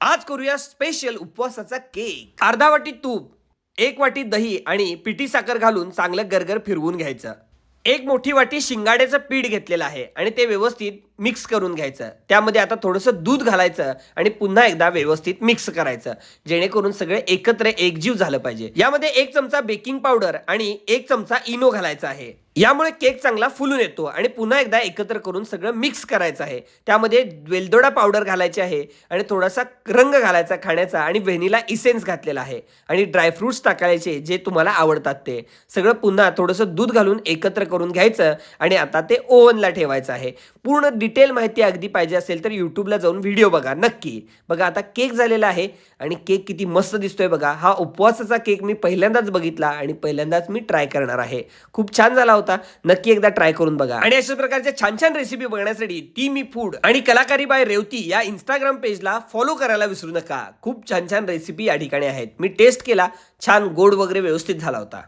आज करूया special उपवासाचा cake अर्धा वाटी तूप एक वाटी दही आणि पिठी साखर घालून चांगलं गरगर फिरवून घ्यायचं. एक मोठी वाटी शिंगाड्याचं पीठ घेतलेलं आहे आणि ते व्यवस्थित मिक्स करून घ्यायचं. त्यामध्ये आता थोडंसं दूध घालायचं आणि पुन्हा एकदा व्यवस्थित मिक्स करायचं. जेणेकरून सगळे एकत्र एकजीव झालं पाहिजे. यामध्ये एक चमचा बेकिंग पावडर आणि एक चमचा इनो घालायचा आहे. यामुळे केक चांगला फुलून येतो आणि पुन्हा एकदा एकत्र करून सगळं मिक्स करायचं आहे. त्यामध्ये वेलदोडा पावडर घालायची आहे आणि थोडासा रंग घालायचा खाण्याचा आणि व्हेनिला इसेन्स घातलेला आहे. आणि ड्रायफ्रुट्स टाकायचे जे तुम्हाला आवडतात ते. सगळं पुन्हा थोडंसं दूध घालून एकत्र करून घ्यायचं आणि आता ते ओव्हनला ठेवायचं आहे. पूर्ण डिटेल माहिती अगदी पाहिजे असेल तर यूट्यूबला जाऊन व्हिडिओ बघा नक्की. बघा आता केक झालेला आहे आणि केक किती मस्त दिसतोय बघा. हा उपवासाचा केक मी पहिल्यांदाच बघितला आणि पहिल्यांदाच मी ट्राय करणार आहे. खूप छान झाला होता नक्की एकदा ट्राय करून बघा. आणि अशा प्रकारच्या छान छान रेसिपी बघण्यासाठी ती मी फूड आणि कलाकारी बाय रेवती या इंस्टाग्राम पेजला फॉलो करायला विसरू नका. खूप छान छान रेसिपी या ठिकाणी आहेत. मी टेस्ट केला छान गोड वगैरे व्यवस्थित झाला होता.